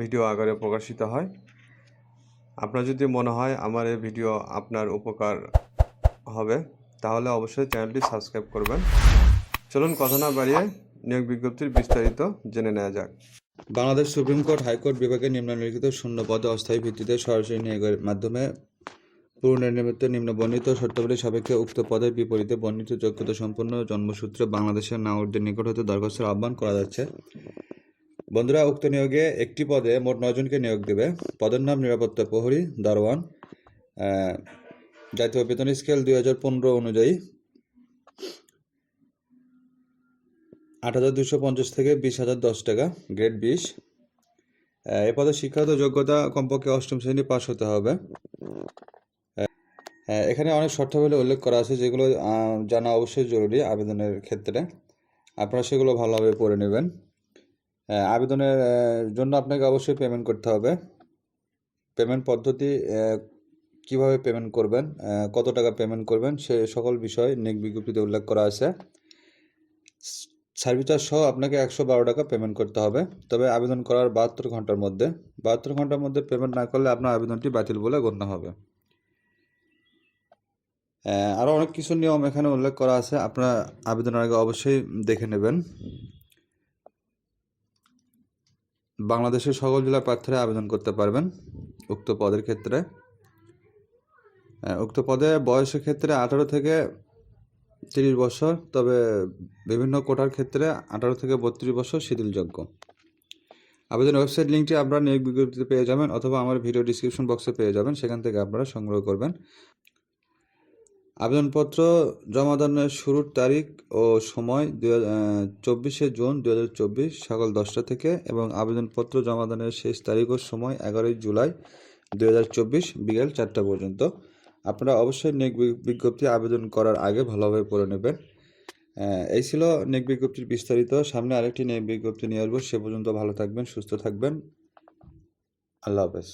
Video আকারে প্রকাশিত হয়। আপনার যদি মনে হয় আমার এই ভিডিও আপনার উপকার হবে, তাহলে অবশ্যই চ্যানেলটি সাবস্ক্রাইব করবেন। চলুন কথা না বাড়িয়ে নিয়োগ বিজ্ঞপ্তির বিস্তারিত জেনে নেওয়া যাক। বাংলাদেশ সুপ্রিম কোর্ট হাইকোর্ট বিভাগের নিম্নলিখিত শূন্য পদে অস্থায়ী ভিত্তিতে সরাসরি নিয়োগের মাধ্যমে পুনর্নির্মিত নিম্ন বর্ণিত শর্তাবলী সাপেক্ষে উক্ত পদের বিপরীতে বর্ণিত যোগ্যতা সম্পন্ন জন্মসূত্রে বাংলাদেশের নাগরিকদের নিকট হতে দরখাস্তের আহ্বান করা যাচ্ছে। বন্ধুরা, উক্ত নিয়োগে একটি পদে মোট নয়জনকে নিয়োগ দেবে। পদের নাম নিরাপত্তা প্রহরী দারোয়ান। জাতীয় বেতন স্কেল দুই হাজার পনেরো অনুযায়ী আট হাজার দুশো পঞ্চাশ থেকে বিশ হাজার দশ টাকা, গ্রেড বিশ। এ পদে শিক্ষাগত যোগ্যতা কমপক্ষে অষ্টম শ্রেণি পাস হতে হবে। এখানে অনেক শর্তাবলী উল্লেখ করা আছে, যেগুলো জানা অবশ্যই জরুরি আবেদনের ক্ষেত্রে। আপনারা সেগুলো ভালোভাবে পড়ে নেবেন। আবেদনের জন্য আপনাকে অবশ্যই পেমেন্ট করতে হবে। পেমেন্ট পদ্ধতি কীভাবে পেমেন্ট করবেন কত টাকা পেমেন্ট করবেন, সে সকল বিষয় নিয়োগ বিজ্ঞপ্তিতে উল্লেখ করা আছে। সার্ভিস চার্জ সহ আপনাকে একশো বারো টাকা পেমেন্ট করতে হবে। তবে আবেদন করার বাহাত্তর ঘণ্টার মধ্যে, বাহাত্তর ঘণ্টার মধ্যে পেমেন্ট না করলে আপনার আবেদনটি বাতিল বলে গণ্য হবে। আরও অনেক কিছু নিয়ম এখানে উল্লেখ করা আছে, আপনার আবেদনের আগে অবশ্যই দেখে নেবেন। বাংলাদেশের সকল জেলার প্রার্থীরা আবেদন করতে পারবেন উক্ত পদের ক্ষেত্রে। উক্ত পদে বয়সের ক্ষেত্রে আঠারো থেকে তিরিশ বছর, তবে বিভিন্ন কোটার ক্ষেত্রে আঠারো থেকে বত্রিশ বছর শিথিলযোগ্য। আবেদন ওয়েবসাইট লিঙ্কটি আপনারা নিয়োগ বিজ্ঞপ্তিতে পেয়ে যাবেন অথবা আমার ভিডিও ডিসক্রিপশন বক্সে পেয়ে যাবেন, সেখান থেকে আপনারা সংগ্রহ করবেন। আবেদনপত্র জমা দানের শুরুর তারিখ ও সময় দু চব্বিশে জুন দু হাজার চব্বিশ সকাল দশটা থেকে এবং আবেদনপত্র জমা দানের শেষ তারিখ ও সময় এগারোই জুলাই দু হাজার চব্বিশ বিকেল চারটা পর্যন্ত। আপনারা অবশ্যই নেক বিজ্ঞপ্তি আবেদন করার আগে ভালোভাবে পড়ে নেবেন। এই ছিল নেক বিজ্ঞপ্তির বিস্তারিত। সামনে আরেকটি নিয়োগ বিজ্ঞপ্তি নিয়ে আসব। সে পর্যন্ত ভালো থাকবেন, সুস্থ থাকবেন। আল্লাহ হাফেজ।